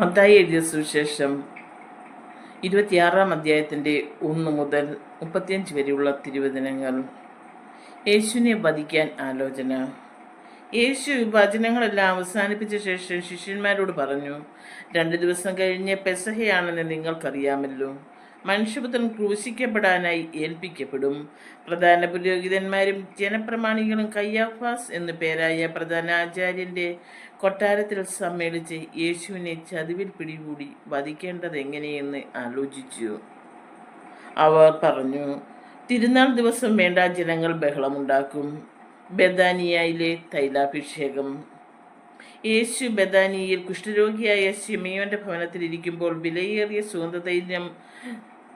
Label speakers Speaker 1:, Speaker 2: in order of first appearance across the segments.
Speaker 1: മത്തായി എഴുതിയ സുവിശേഷം ഇരുപത്തിയാറാം അധ്യായത്തിന്റെ ഒന്ന് മുതൽ മുപ്പത്തിയഞ്ച് വരെയുള്ള തിരുവചനങ്ങൾ. യേശുവിനെ വധിക്കാൻ ആലോചന. യേശു വചനങ്ങളെല്ലാം അവസാനിപ്പിച്ച ശേഷം ശിഷ്യന്മാരോട് പറഞ്ഞു രണ്ട് ദിവസം കഴിഞ്ഞ് പെസഹയാണെന്ന് നിങ്ങൾക്കറിയാമല്ലോ. മനുഷ്യപുത്രൻ ക്രൂശിക്കപ്പെടാനായി ഏൽപ്പിക്കപ്പെടും. പ്രധാന പുരോഹിതന്മാരും ജനപ്രമാണികളും കയ്യാഫാസ് എന്നു പേരായ പ്രധാന ആചാര്യന്റെ കൊട്ടാരത്തിൽ സമ്മേളിച്ച് യേശുവിനെ ചതിവിൽ പിടികൂടി വധിക്കേണ്ടത് എങ്ങനെയെന്ന് ആലോചിച്ചു. അവർ പറഞ്ഞു തിരുനാൾ ദിവസം വേണ്ട ജനങ്ങൾ ബഹളമുണ്ടാക്കും. ബദാനിയയിലെ തൈലാഭിഷേകം. യേശു ബദാനിയിൽ കുഷ്ഠരോഗിയായ ശിമയോന്റെ ഭവനത്തിൽ ഇരിക്കുമ്പോൾ വിലയേറിയ സുഗന്ധതൈര്യം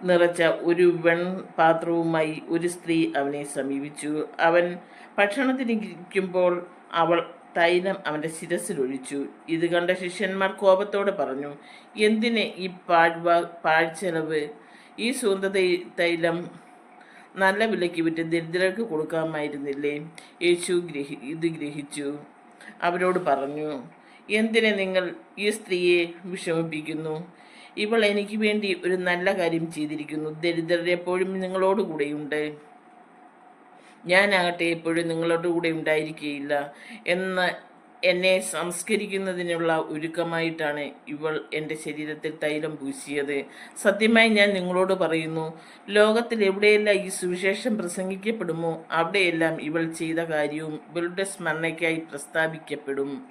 Speaker 1: നിറച്ച ഒരു വെൺപാത്രവുമായി ഒരു സ്ത്രീ അവനെ സമീപിച്ചു. അവൻ ഭക്ഷണത്തിനിരിക്കുമ്പോൾ അവൾ തൈലം അവന്റെ ശിരസിലൊഴിച്ചു ഇത് കണ്ട ശിഷ്യന്മാർ കോപത്തോടെ പറഞ്ഞു എന്തിന് ഈ പാഴ്വ പാഴ്ചെലവ്? ഈ സുഗന്ധ തൈലം നല്ല വിലയ്ക്ക് വിറ്റ് ദരിദ്രർക്ക് കൊടുക്കാമായിരുന്നില്ലേ? യേശു ഗ്രഹി ഇത് ഗ്രഹിച്ചു. അവരോട് പറഞ്ഞു എന്തിനെ നിങ്ങൾ ഈ സ്ത്രീയെ വിഷമിപ്പിക്കുന്നു? ഇവൾ എനിക്ക് വേണ്ടി ഒരു നല്ല കാര്യം ചെയ്തിരിക്കുന്നു. ദരിദ്രർ എപ്പോഴും നിങ്ങളോട് കൂടെയുണ്ട്. ഞാനാകട്ടെ എപ്പോഴും നിങ്ങളോട് കൂടെ ഉണ്ടായിരിക്കുകയില്ല എന്ന് എന്നെ സംസ്കരിക്കുന്നതിനുള്ള ഒരുക്കമായിട്ടാണ് ഇവൾ എന്റെ ശരീരത്തിൽ തൈലം പൂശിയത്. സത്യമായി ഞാൻ നിങ്ങളോട് പറയുന്നു ലോകത്തിൽ എവിടെയെല്ലാം ഈ സുവിശേഷം പ്രസംഗിക്കപ്പെടുമോ അവിടെയെല്ലാം ഇവൾ ചെയ്ത കാര്യവും ഇവളുടെ സ്മരണയ്ക്കായി പ്രസ്താവിക്കപ്പെടും.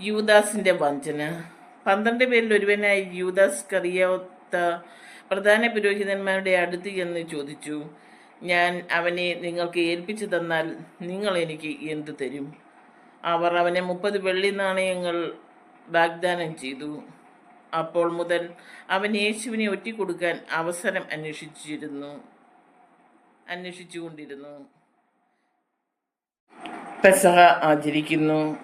Speaker 1: യുവദാസിന്റെ വഞ്ചന. പന്ത്രണ്ട് പേരിൽ ഒരുവനായി യൂദാസ് കറിയാത്ത പ്രധാന പുരോഹിതന്മാരുടെ അടുത്ത് എന്ന് ചോദിച്ചു. ഞാൻ അവനെ നിങ്ങൾക്ക് ഏൽപ്പിച്ചു തന്നാൽ നിങ്ങൾ എനിക്ക് എന്തു തരും? അവർ അവനെ മുപ്പത് വെള്ളി നാണയങ്ങൾ വാഗ്ദാനം ചെയ്തു. അപ്പോൾ മുതൽ അവൻ യേശുവിനെ ഒറ്റിക്കൊടുക്കാൻ അവസരം അന്വേഷിച്ചിരുന്നു. അന്വേഷിച്ചുകൊണ്ടിരുന്നു. പെസഹ ആചരിക്കുന്നു.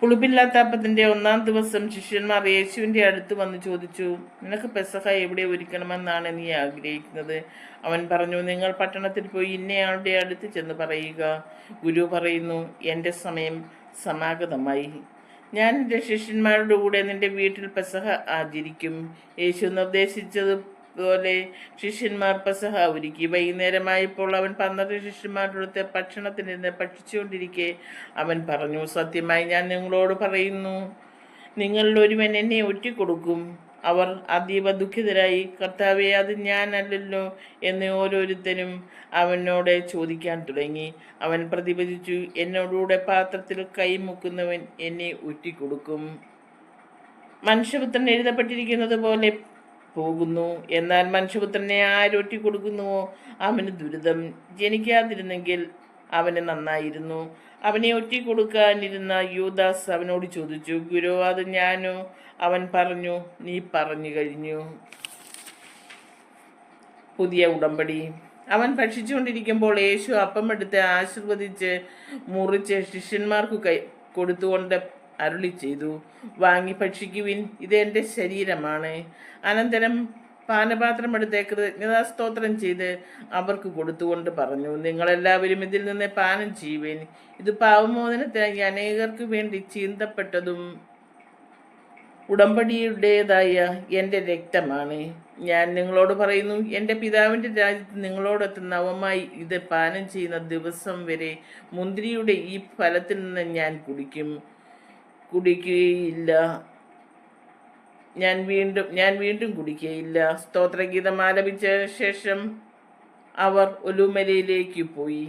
Speaker 1: പുളിപ്പില്ലാത്ത അപ്പത്തിന്റെ ഒന്നാം ദിവസം ശിഷ്യന്മാർ യേശുവിന്റെ അടുത്ത് വന്ന് ചോദിച്ചു നിനക്ക് പെസഹ എവിടെ ഒരുക്കണമെന്നാണ് നീ ആഗ്രഹിക്കുന്നത്? അവൻ പറഞ്ഞു നിങ്ങൾ പട്ടണത്തിൽ പോയി ഇന്നയാളുടെ അടുത്ത് ചെന്ന് പറയുക. ഗുരു പറയുന്നു എന്റെ സമയം സമാഗതമായി. ഞാൻ എന്റെ ശിഷ്യന്മാരുടെ കൂടെ നിന്റെ വീട്ടിൽ പെസഹ ആചരിക്കും. യേശു നിർദ്ദേശിച്ചതുപോലെ ശിഷ്യന്മാർ പെസഹ ഒരുക്കി. വൈകുന്നേരമായപ്പോൾ അവൻ പന്ത്രണ്ട് ശിഷ്യന്മാരുടെ ഭക്ഷണത്തിനിരുന്ന് ഭക്ഷിച്ചുകൊണ്ടിരിക്കെ. അവൻ പറഞ്ഞു സത്യമായി ഞാൻ നിങ്ങളോട് പറയുന്നു നിങ്ങളിൽ ഒരുവൻ എന്നെ ഒറ്റിക്കൊടുക്കും. അവർ അതീവ ദുഃഖിതരായി കർത്താവെ അത് ഞാനല്ലല്ലോ എന്ന് ഓരോരുത്തരും അവനോട് ചോദിക്കാൻ തുടങ്ങി. അവൻ പ്രതിപദിച്ചു എന്നോടുകൂടെ പാത്രത്തിൽ കൈമുക്കുന്നവൻ എന്നെ ഒറ്റിക്കൊടുക്കും. മനുഷ്യപുത്രൻ എഴുതപ്പെട്ടിരിക്കുന്നത് പോലെ പോകുന്നു. എന്നാൽ മനുഷ്യപുത്രനെ ആരൊറ്റി കൊടുക്കുന്നുവോ അവന് ദുരിതം ജനിക്കാതിരുന്നെങ്കിൽ അവന് നന്നായിരുന്നു. അവനെ ഒറ്റി കൊടുക്കാനിരുന്ന യൂദാസ് അവനോട് ചോദിച്ചു ഗുരു അത് ഞാനോ? അവൻ പറഞ്ഞു നീ പറഞ്ഞു കഴിഞ്ഞു. പുതിയ ഉടമ്പടി. അവൻ ഭക്ഷിച്ചുകൊണ്ടിരിക്കുമ്പോൾ യേശു അപ്പം എടുത്ത് ആശീർവദിച്ച് മുറിച്ച് ശിഷ്യന്മാർക്ക് കൈ കൊടുത്തുകൊണ്ട് അരുളി ചെയ്തു. വാങ്ങി ഭക്ഷിക്കുവിൻ ഇത് എന്റെ ശരീരമാണ്. അനന്തരം പാനപാത്രം എടുത്ത് കൃതജ്ഞതാസ്തോത്രം ചെയ്ത് അവർക്ക് കൊടുത്തുകൊണ്ട് പറഞ്ഞു നിങ്ങളെല്ലാവരും ഇതിൽ നിന്ന് പാനം ചെയ്യുവേൻ. ഇത് പാവമോചനത്തിനായി അനേകർക്ക് വേണ്ടി ചീന്തപ്പെട്ടതും ഉടമ്പടിയുടേതായ എന്റെ രക്തമാണ്. ഞാൻ നിങ്ങളോട് പറയുന്നു എന്റെ പിതാവിന്റെ രാജ്യത്ത് നിങ്ങളോടൊത്ത് നവമായി ഇത് പാനം ചെയ്യുന്ന ദിവസം വരെ മുന്തിരിയുടെ ഈ ഫലത്തിൽ നിന്ന് ഞാൻ കുടിക്കും. കുടിക്കുകയില്ല. ഞാൻ വീണ്ടും ഞാൻ വീണ്ടും കുടിക്കുകയില്ല. സ്തോത്രഗീതം ആലപിച്ച ശേഷം അവർ ഒലുമലയിലേക്ക് പോയി.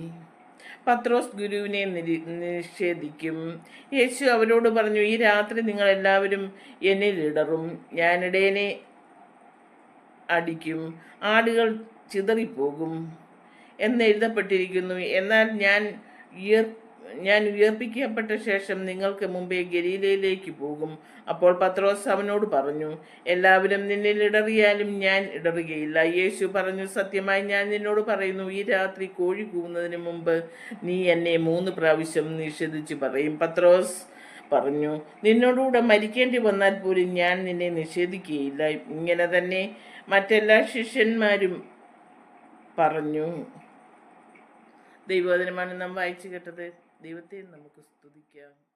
Speaker 1: പത്രോസ് ഗുരുവിനെ നിഷേധിക്കും. യേശു അവരോട് പറഞ്ഞു ഈ രാത്രി നിങ്ങൾ എല്ലാവരും എന്നിൽ ഇടറും ഞാനിടേനെ അടിക്കും. ആടുകൾ ചിതറിപ്പോകും. എന്ന് എഴുതപ്പെട്ടിരിക്കുന്നു. എന്നാൽ ഞാൻ ഞാൻ ഉയർപ്പിക്കപ്പെട്ട ശേഷം നിങ്ങൾക്ക് മുമ്പേ ഗലീലയിലേക്ക് പോകും. അപ്പോൾ പത്രോസ് അവനോട് പറഞ്ഞു എല്ലാവരും നിന്നിൽ ഇടറിയാലും ഞാൻ ഇടറുകയില്ല. യേശു പറഞ്ഞു സത്യമായി ഞാൻ നിന്നോട് പറയുന്നു ഈ രാത്രി കോഴി കൂവുന്നതിന് മുമ്പ് നീ എന്നെ മൂന്ന് പ്രാവശ്യം നിഷേധിച്ചു പറയും. പത്രോസ് പറഞ്ഞു നിന്നോടുകൂടെ മരിക്കേണ്ടി വന്നാൽ പോലും ഞാൻ നിന്നെ നിഷേധിക്കുകയില്ല. ഇങ്ങനെ തന്നെ മറ്റെല്ലാ ശിഷ്യന്മാരും പറഞ്ഞു. ദൈവോദനമാണ് നാം വായിച്ചു കേട്ടത്. ദൈവത്തെ നമുക്ക് സ്തുതിക്കാം.